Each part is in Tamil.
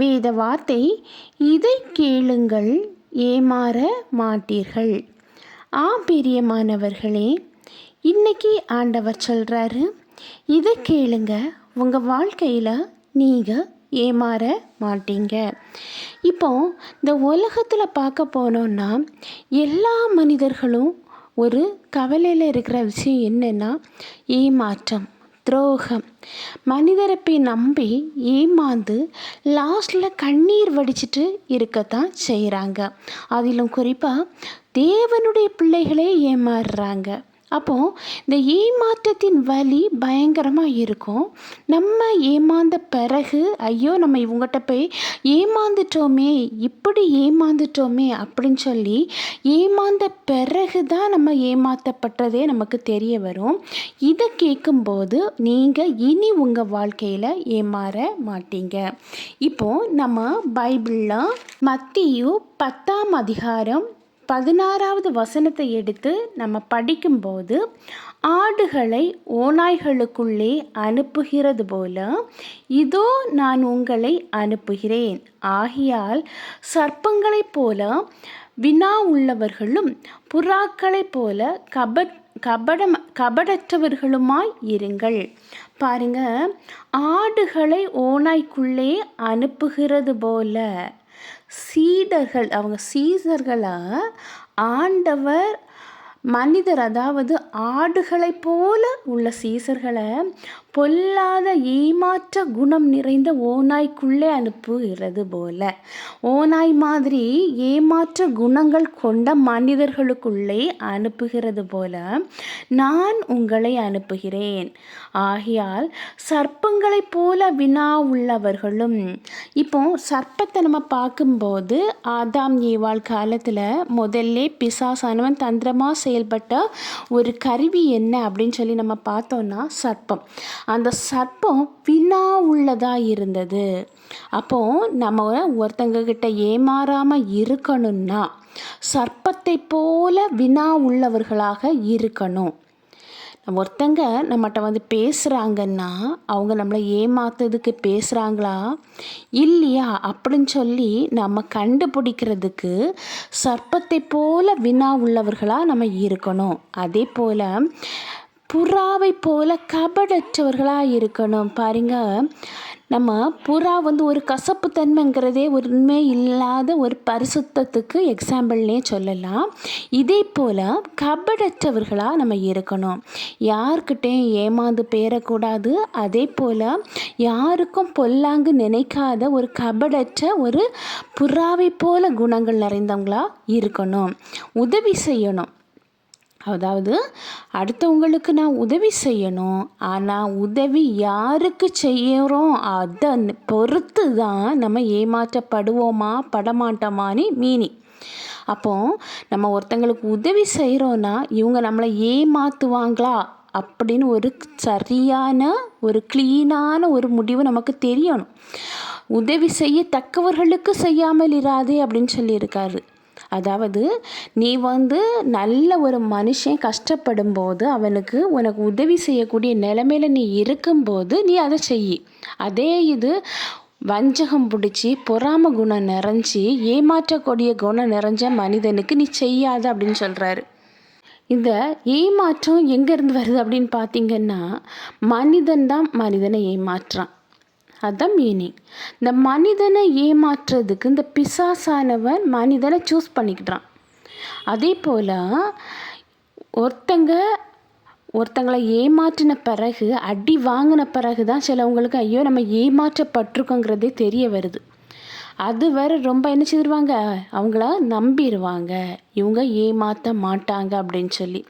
வேத வார்த்தை இதை கேளுங்கள் ஏமாற மாட்டீர்கள். ஆ பிரியமானவர்களே இன்னைக்கு ஆண்டவர் சொல்கிறாரு இதை கேளுங்க உங்கள் வாழ்க்கையில் நீங்கள் ஏமாற மாட்டீங்க. இப்போ இந்த உலகத்தில் பார்க்க போனோன்னா எல்லா மனிதர்களும் ஒரு கவலையில் இருக்கிற விஷயம் என்னென்னா ஏமாற்றம். துரோகம் மனிதரை போய் நம்பி ஏமாந்து லாஸ்டில் கண்ணீர் வடிச்சிட்டு இருக்கத்தான் செய்கிறாங்க அதிலும் குறிப்பாக தேவனுடைய பிள்ளைகளே ஏமாறுறாங்க. அப்போது இந்த ஏமாற்றத்தின் வலி பயங்கரமாக இருக்கும். நம்ம ஏமாந்த பிறகு ஐயோ நம்ம இவங்ககிட்ட போய் ஏமாந்துட்டோமே இப்படி ஏமாந்துட்டோமே அப்படின்னு சொல்லி ஏமாந்த பிறகு தான் நம்ம ஏமாற்றப்பட்டதே நமக்கு தெரிய வரும். இதை கேட்கும்போது நீங்கள் இனி உங்கள் வாழ்க்கையில் ஏமாற மாட்டீங்க. இப்போது நம்ம பைபிளில் மத்தியு பத்தாம் அதிகாரம் பதினாறாவது வசனத்தை எடுத்து நம்ம படிக்கும்போது ஆடுகளை ஓநாய்களுக்குள்ளே அனுப்புகிறது போல இதோ நான் உங்களை அனுப்புகிறேன். ஆகியால் சர்ப்பங்களைப் போல வினா உள்ளவர்களும் புறாக்களைப் போல கபட் கபடம் கபடற்றவர்களுமாய் இருங்கள். பாருங்க ஆடுகளை ஓநாய்க்குள்ளே அனுப்புகிறது போல. சீடர்கள் அவங்க சீசர்களாக ஆண்டவர் மனிதர் அதாவது ஆடுகளைப் போல உள்ள சீசர்களை பொல்லாத ஏமாற்ற குணம் நிறைந்த ஓநாய்க்குள்ளே அனுப்புகிறது போல. ஓநாய் மாதிரி ஏமாற்ற குணங்கள் கொண்ட மனிதர்களுக்குள்ளே அனுப்புகிறது போல நான் உங்களை அனுப்புகிறேன். ஆகையால் சர்ப்பங்களைப் போல வினா உள்ளவர்களும் இப்போ சர்ப்பத்தை நம்ம பார்க்கும்போது ஆதாம் ஏவாள் காலத்தில் முதல்ல பிசாசானவன் தந்திரமாக செயல்பட்ட ஒரு கருவி என்ன அப்படின்னு சொல்லி நம்ம பார்த்தோன்னா சர்ப்பம். அந்த சர்ப்பம் வினா உள்ளதாக இருந்தது. அப்போது நம்ம ஒருத்தங்க கிட்ட ஏமாறாமல் இருக்கணும்னா சர்ப்பத்தை போல வினா உள்ளவர்களாக இருக்கணும். ஒருத்தங்க நம்மகிட்ட வந்து பேசுகிறாங்கன்னா அவங்க நம்மளை ஏமாத்துறதுக்கு பேசுகிறாங்களா இல்லையா? அப்படின்னு சொல்லி நம்ம கண்டுபிடிக்கிறதுக்கு சர்ப்பத்தை போல வினா உள்ளவர்களாக நம்ம இருக்கணும். அதே போல் புறாவை போல கபடற்றவர்களாக இருக்கணும் பாருங்க நம்ம புறா வந்து ஒரு கசப்பு தன்மைங்கிறதே உண்மை இல்லாத ஒரு பரிசுத்தத்துக்கு எக்ஸாம்பிள்னே சொல்லலாம். இதே போல் கபடற்றவர்களாக நம்ம இருக்கணும். யார்கிட்டையும் ஏமாந்து பேரக்கூடாது. அதே போல் யாருக்கும் பொல்லாங்கு நினைக்காத ஒரு கபடற்ற ஒரு புறாவை போல குணங்கள் நிறைந்தவங்களாக இருக்கணும். உதவி செய்யணும். அதாவது அடுத்தவங்களுக்கு நான் உதவி செய்யணும் ஆனால் உதவி யாருக்கு செய்கிறோம் அதை பொறுத்து தான் நம்ம ஏமாற்றப்படுவோமா படமாட்டோமான்னு மீனி அப்போ நம்ம ஒருத்தங்களுக்கு உதவி செய்கிறோன்னா இவங்க நம்மளை ஏமாற்றுவாங்களா அப்படின்னு ஒரு சரியான ஒரு க்ளீனான ஒரு முடிவு நமக்கு தெரியணும். உதவி செய்ய தக்கவர்களுக்கு செய்யாமல் இராதே அப்படின்னு சொல்லியிருக்காரு. அதாவது நீ வந்து நல்ல ஒரு மனுஷன் கஷ்டப்படும் போது அவனுக்கு உனக்கு உதவி செய்யக்கூடிய நிலமையில நீ இருக்கும்போது நீ அதை செய் அதே இது வஞ்சகம் பிடிச்சி பொறாம குணம் நிறைஞ்சி ஏமாற்றக்கூடிய குணம் நிறைஞ்ச மனிதனுக்கு நீ செய்யாத அப்படின்னு சொல்கிறாரு இந்த ஏமாற்றம் எங்கேருந்து வருது அப்படின்னு பார்த்தீங்கன்னா மனிதன் தான் மனிதனை ஏமாற்றான். அதுதான் மீனிங் இந்த மனிதனை ஏமாற்றுறதுக்கு இந்த பிசாசானவன் மனிதனை சூஸ் பண்ணிக்கிட்டான். அதே போல் ஒருத்தங்க ஒருத்தங்களை ஏமாற்றின பிறகு அடி வாங்கின பிறகு தான் சிலவங்களுக்கு ஐயோ நம்ம ஏமாற்றப்பட்டிருக்கோங்கிறதே தெரிய வருது. அது வேற ரொம்ப என்ன செய்திருவாங்க? அவங்கள நம்பிடுவாங்க இவங்க ஏமாற்ற மாட்டாங்க அப்படின்னு சொல்லி.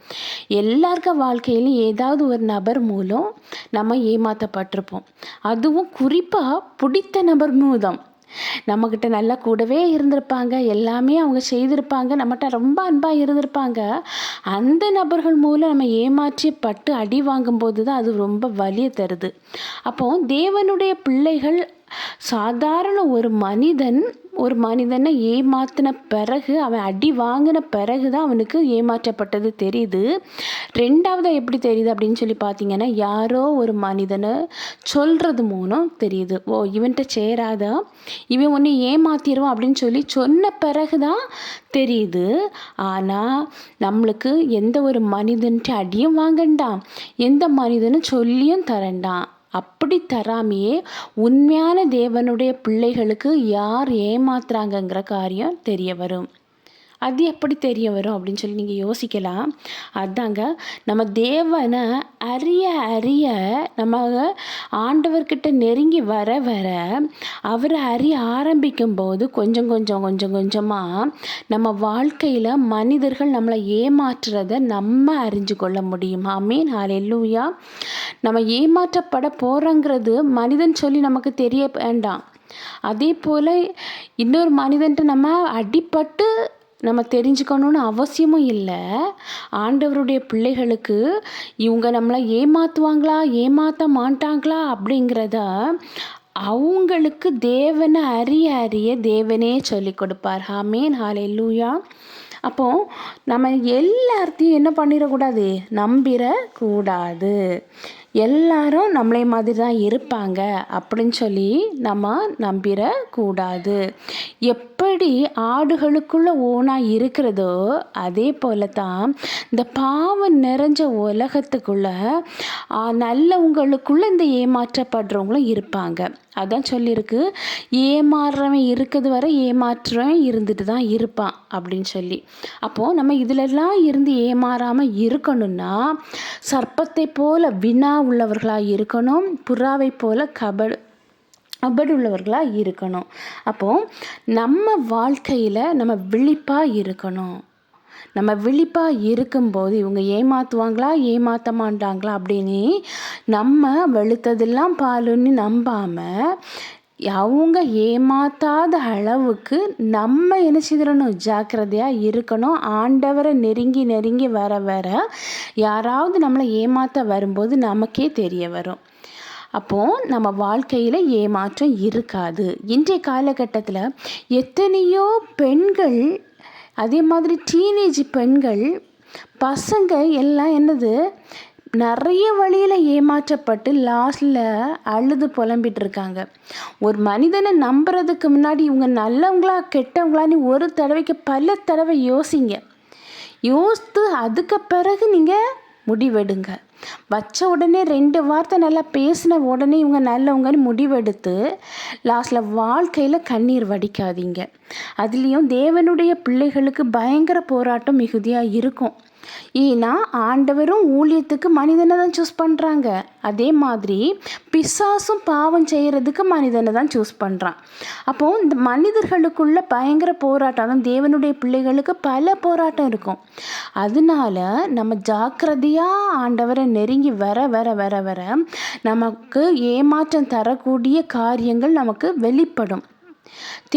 எல்லாருக்க வாழ்க்கையிலும் ஏதாவது ஒரு நபர் மூலம் நம்ம ஏமாற்றப்பட்டிருப்போம் அதுவும் குறிப்பாக பிடித்த நபர் மூலம். நம்மக்கிட்ட நல்லா கூடவே இருந்திருப்பாங்க. எல்லாமே அவங்க செய்திருப்பாங்க. நம்மகிட்ட ரொம்ப அன்பாக இருந்திருப்பாங்க. அந்த நபர்கள் மூலம் நம்ம ஏமாற்றி பட்டு அடி வாங்கும்போது தான் அது ரொம்ப வலியை தருது. அப்போ தேவனுடைய பிள்ளைகள் சாதாரண ஒரு மனிதன் ஒரு மனிதனை ஏமாத்தின பிறகு அவன் அடி வாங்கின பிறகு தான் அவனுக்கு ஏமாற்றப்பட்டது தெரியுது. ரெண்டாவது எப்படி தெரியுது அப்படின்னு சொல்லி பார்த்தீங்கன்னா யாரோ ஒரு மனிதனை சொல்கிறது மூலம் தெரியுது. ஓ இவன்கிட்ட சேராதா? இவன் ஒன்று ஏமாத்திடுவான் அப்படின்னு சொல்லி சொன்ன பிறகு தான் தெரியுது. ஆனால் நம்மளுக்கு எந்த ஒரு மனிதன்ட்டு அடியும் வாங்கண்டாம். எந்த மனிதனும் சொல்லியும் தரண்டாம். அப்படி தராமையே உண்மையான தேவனுடைய பிள்ளைகளுக்கு யார் ஏமாத்துறாங்கங்கிற காரியம் தெரிய வரும். அது எப்படி தெரிய வரும் அப்படின்னு சொல்லி நீங்கள் யோசிக்கலாம். அதாங்க நம்ம தேவனை அறிய அறிய நம்ம ஆண்டவர்கிட்ட நெருங்கி வர வர அவரை அறிய ஆரம்பிக்கும் போது கொஞ்சம் கொஞ்சம் கொஞ்சம் கொஞ்சமாக நம்ம வாழ்க்கையில் மனிதர்கள் நம்மளை ஏமாற்றுறத நம்ம அறிஞ்சு கொள்ள முடியும். ஆமீன் ஹalleluya. நம்ம ஏமாற்றப்பட போகிறோங்கிறது மனிதன் சொல்லி நமக்கு தெரிய வேண்டாம். அதே போல் இன்னொரு மனிதன்ட்டு நம்ம அடிப்பட்டு நம்ம தெரிஞ்சுக்கணுன்னு அவசியமும் இல்லை. ஆண்டவருடைய பிள்ளைகளுக்கு இவங்க நம்மளை ஏமாற்றுவாங்களா ஏமாற்ற மாட்டாங்களா அப்படிங்கிறத அவங்களுக்கு தேவனை அறிய அறிய தேவனே சொல்லி கொடுப்பார். ஹாமேன் ஹாலே லூயா அப்போ நம்ம எல்லாத்தையும் என்ன பண்ணிடக்கூடாது? நம்பிடக்கூடாது. எல்லாரும் நம்மளே மாதிரி தான் இருப்பாங்க அப்படின்னு சொல்லி நம்ம நம்பிடக்கூடாது எப்படி ஆடுகளுக்குள்ள ஓனாக இருக்கிறதோ அதே போல தான் இந்த பாவம் நிறைஞ்ச உலகத்துக்குள்ள நல்லவங்களுக்குள்ள இந்த ஏமாற்றப்படுறவங்களும் இருப்பாங்க. அதான் சொல்லியிருக்கு. ஏமாறுறவன் இருக்கிறது வரை ஏமாற்றுறவன் இருந்துட்டு தான் இருப்பான் அப்படின்னு சொல்லி. அப்போது நம்ம இதிலெல்லாம் இருந்து ஏமாறாமல் இருக்கணும்னா சர்ப்பத்தை போல வினா உள்ளவர்களாக இருக்கணும் புறாவை போல கபடு கபடு உள்ளவர்களாக இருக்கணும். அப்போது நம்ம வாழ்க்கையில் நம்ம விழிப்பாக இருக்கணும். நம்ம விழிப்பாக இருக்கும்போது இவங்க ஏமாற்றுவாங்களா ஏமாற்ற மாட்டாங்களா அப்படின்னு நம்ம வெளுத்ததெல்லாம் பாலுன்னு நம்பாமல் அவங்க ஏமாத்தாத அளவுக்கு நம்ம என்ன செய்திடணும்? ஜாக்கிரதையாக இருக்கணும். ஆண்டவரை நெருங்கி நெருங்கி வர வர யாராவது நம்மளை ஏமாற்ற வரும்போது நமக்கே தெரிய வரும். அப்போது நம்ம வாழ்க்கையில் ஏமாற்றம் இருக்காது. இன்றைய காலகட்டத்தில் எத்தனையோ பெண்கள் அதே மாதிரி டீனேஜ் பெண்கள் பசங்க எல்லாம் என்னது நிறைய வழியில் ஏமாற்றப்பட்டு லாஸ்டில் அழுது புலம்பிட்டு இருக்காங்க ஒரு மனிதனை நம்புறதுக்கு முன்னாடி இவங்க நல்லவங்களா கெட்டவங்களான்னு ஒரு தடவைக்கு பல தடவை யோசிங்க. யோசித்து அதுக்கு பிறகு நீங்கள் முடிவெடுங்க. வச்ச உடனே ரெண்டு வார்த்தை நல்லா பேசின உடனே இவங்க நல்லவங்கன்னு முடிவெடுத்து லாஸ்ட்டில் வாழ்க்கையில் கண்ணீர் வடிக்காதீங்க. அதுலேயும் தேவனுடைய பிள்ளைகளுக்கு பயங்கர போராட்டம் மிகுதியாக இருக்கும். ஏன்னா ஆண்டவரும் ஊழியத்துக்கு மனிதனை தான் சூஸ் பண்ணுறாங்க அதே மாதிரி பிசாசும் பாவம் செய்கிறதுக்கு மனிதனை தான் சூஸ் பண்ணுறான் அப்போது இந்த மனிதர்களுக்குள்ள பயங்கர போராட்டம் அதான் தேவனுடைய பிள்ளைகளுக்கு பல போராட்டம் இருக்கும். அதனால நம்ம ஜாக்கிரதையாக ஆண்டவரை நெருங்கி வர வர வர வர நமக்கு ஏமாற்றம் தரக்கூடிய காரியங்கள் நமக்கு வெளிப்படும்.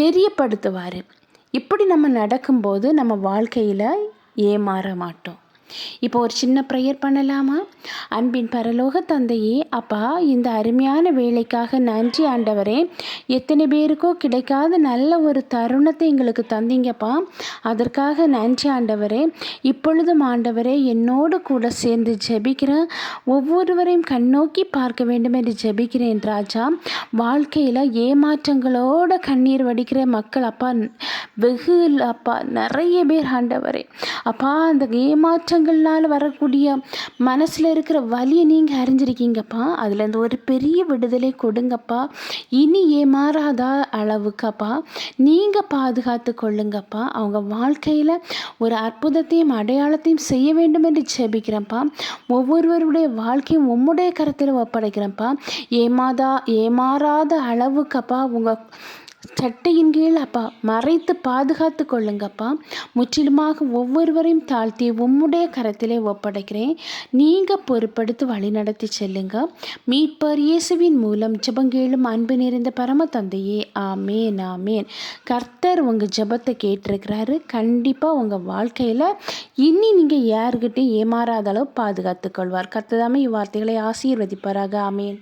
தெரியப்படுத்துவார். இப்படி நம்ம நடக்கும்போது நம்ம வாழ்க்கையில் ஏமாற மாட்டோம். இப்போ ஒரு சின்ன ப்ரேயர் பண்ணலாமா? அன்பின் பரலோக தந்தையே அப்பா இந்த அருமையான வேலைக்காக நன்றி ஆண்டவரே. எத்தனை பேருக்கோ கிடைக்காத நல்ல ஒரு தருணத்தை எங்களுக்கு தந்தீங்கப்பா. அதற்காக நன்றி ஆண்டவரே. இப்பொழுதும் ஆண்டவரே என்னோடு கூட சேர்ந்து ஜெபிக்கிறேன் ஒவ்வொருவரையும் கண்ணோக்கி பார்க்க வேண்டும் என்று ஜெபிக்கிறேன் ராஜா. வாழ்க்கையில் ஏமாற்றங்களோட கண்ணீர் வடிக்கிற மக்கள் அப்பா வெகு அப்பா நிறைய பேர் ஆண்டவரே. அப்பா அந்த ஏமாற்ற ஏமாற்றங்கள்னால் வரக்கூடிய மனசில் இருக்கிற வலியை நீங்கள் அறிஞ்சிருக்கீங்கப்பா. அதுலேருந்து ஒரு பெரிய விடுதலை கொடுங்கப்பா. இனி ஏமாறாத அளவுக்கப்பா. நீங்கள் பாதுகாத்து கொள்ளுங்கப்பா. அவங்க வாழ்க்கையில் ஒரு அற்புதத்தையும் அடையாளத்தையும் செய்ய வேண்டும் என்று ஜெபிக்கிறேன்ப்பா. ஒவ்வொருவருடைய வாழ்க்கையும் உம்முடைய கருத்தில் ஒப்படைக்கிறேன்ப்பா. ஏமாதா ஏமாறாத அளவுக்கப்பா. உங்கள் சட்டையின் கீழ் அப்பா மறைத்து பாதுகாத்து கொள்ளுங்கப்பா. முற்றிலுமாக ஒவ்வொருவரையும் தாழ்த்தி உம்முடைய கரத்திலே ஒப்படைக்கிறேன். நீங்கள் பொறுப்படுத்தி வழிநடத்தி செல்லுங்க. மீட்பர் இயேசுவின் மூலம் ஜபங்கேளும் அன்பு நிறைந்த பரம தந்தையே ஆமேன் ஆமேன். கர்த்தர் உங்கள் ஜெபத்தை கேட்டிருக்கிறாரு. கண்டிப்பாக உங்கள் வாழ்க்கையில் இனி நீங்கள் யாருக்கிட்டையும் ஏமாறாத அளவு பாதுகாத்து கொள்வார். கர்த்ததாமே இவ்வார்த்தைகளை ஆசீர்வதிப்பாராக. ஆமேன்.